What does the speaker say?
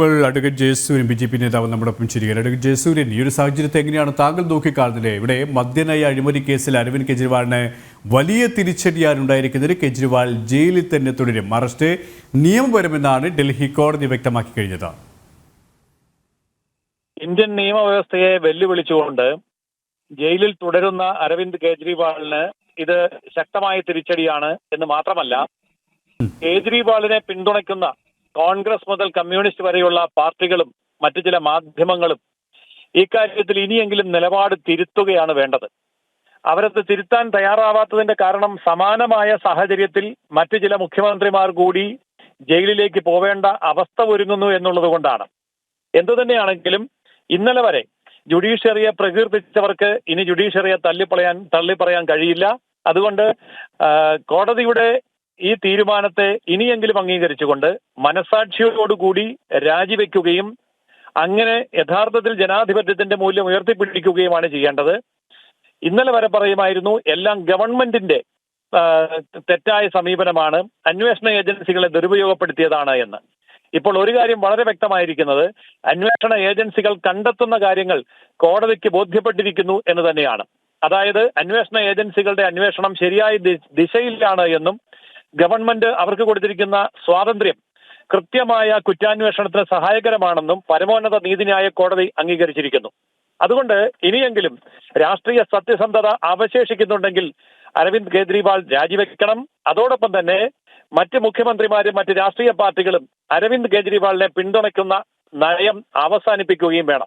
ഇപ്പോൾ advocate Jayasuryan B J P നേതാവ് നമ്മുടെ ഒപ്പം ചിരിക്കുകയാണ് അഡ്വക്കേറ്റ് ജയസൂര്യൻ ഈ ഒരു സാഹചര്യത്തെ എങ്ങനെയാണ് താങ്കൾ നോക്കിക്കാണുന്നത്? ഇവിടെ മദ്യനയ അഴിമതി കേസിൽ അരവിന്ദ് കെജ്രിവാളിന് വലിയ തിരിച്ചടിയാണ് ഉണ്ടായിരിക്കുന്നത് കെജ്രിവാൾ ജയിലിൽ തന്നെ തുടരും. അറസ്റ്റ് നിയമപരമെന്നാണ് ഡൽഹി കോടതി വ്യക്തമാക്കി കഴിഞ്ഞത്. ഇന്ത്യൻ നിയമവ്യവസ്ഥയെ വെല്ലുവിളിച്ചുകൊണ്ട് ജയിലിൽ തുടരുന്ന അരവിന്ദ് കെജ്രിവാളിന് ഇത് ശക്തമായ തിരിച്ചടിയാണ് എന്ന് മാത്രമല്ല കേജ്രിവാളിനെ പിന്തുണയ്ക്കുന്ന കോൺഗ്രസ് മുതൽ കമ്മ്യൂണിസ്റ്റ് വരെയുള്ള പാർട്ടികളും മറ്റു ചില മാധ്യമങ്ങളും ഇക്കാര്യത്തിൽ ഇനിയെങ്കിലും നിലപാട് തിരുത്തുകയാണ് വേണ്ടത്. അവരത് തിരുത്താൻ തയ്യാറാവാത്തതിന്റെ കാരണം സമാനമായ സാഹചര്യത്തിൽ മറ്റു ചില മുഖ്യമന്ത്രിമാർ കൂടി ജയിലിലേക്ക് പോവേണ്ട അവസ്ഥ ഒരുങ്ങുന്നു എന്നുള്ളത് കൊണ്ടാണ്. എന്തു തന്നെയാണെങ്കിലും ഇന്നലെ വരെ ജുഡീഷ്യറിയെ പ്രകീർത്തിച്ചവർക്ക് ഇനി ജുഡീഷ്യറിയെ തള്ളിപ്പറയാൻ തള്ളിപ്പറയാൻ കഴിയില്ല. അതുകൊണ്ട് കോടതിയുടെ ഈ തീരുമാനത്തെ ഇനിയെങ്കിലും അംഗീകരിച്ചുകൊണ്ട് മനസാക്ഷിയോടുകൂടി രാജിവെക്കുകയും അങ്ങനെ യഥാർത്ഥത്തിൽ ജനാധിപത്യത്തിന്റെ മൂല്യം ഉയർത്തിപ്പിടിക്കുകയുമാണ് ചെയ്യേണ്ടത്. ഇന്നലെ വരെ പറയുമായിരുന്നു എല്ലാം ഗവൺമെന്റിന്റെ തെറ്റായ സമീപനമാണ് അന്വേഷണ ഏജൻസികളെ ദുരുപയോഗപ്പെടുത്തിയതാണ് എന്ന്. ഇപ്പോൾ ഒരു കാര്യം വളരെ വ്യക്തമായിരിക്കുന്നത് അന്വേഷണ ഏജൻസികൾ കണ്ടെത്തുന്ന കാര്യങ്ങൾ കോടതിക്ക് ബോധ്യപ്പെട്ടിരിക്കുന്നു എന്ന് തന്നെയാണ്. അതായത് അന്വേഷണ ഏജൻസികളുടെ അന്വേഷണം ശരിയായ ദിശയിലാണ് എന്നും ഗവൺമെന്റ് അവർക്ക് കൊടുത്തിരിക്കുന്ന സ്വാതന്ത്ര്യം കൃത്യമായ കുറ്റാന്വേഷണത്തിന് സഹായകരമാണെന്നും പരമോന്നത നീതിന്യായ കോടതി അംഗീകരിച്ചിരിക്കുന്നു. അതുകൊണ്ട് ഇനിയെങ്കിലും രാഷ്ട്രീയ സത്യസന്ധത അവശേഷിക്കുന്നുണ്ടെങ്കിൽ അരവിന്ദ് കെജ്രിവാൾ രാജിവെക്കണം. അതോടൊപ്പം തന്നെ മറ്റ് മുഖ്യമന്ത്രിമാരും മറ്റ് രാഷ്ട്രീയ പാർട്ടികളും അരവിന്ദ് കെജ്രിവാളിനെ പിന്തുണയ്ക്കുന്ന നയം അവസാനിപ്പിക്കുകയും വേണം.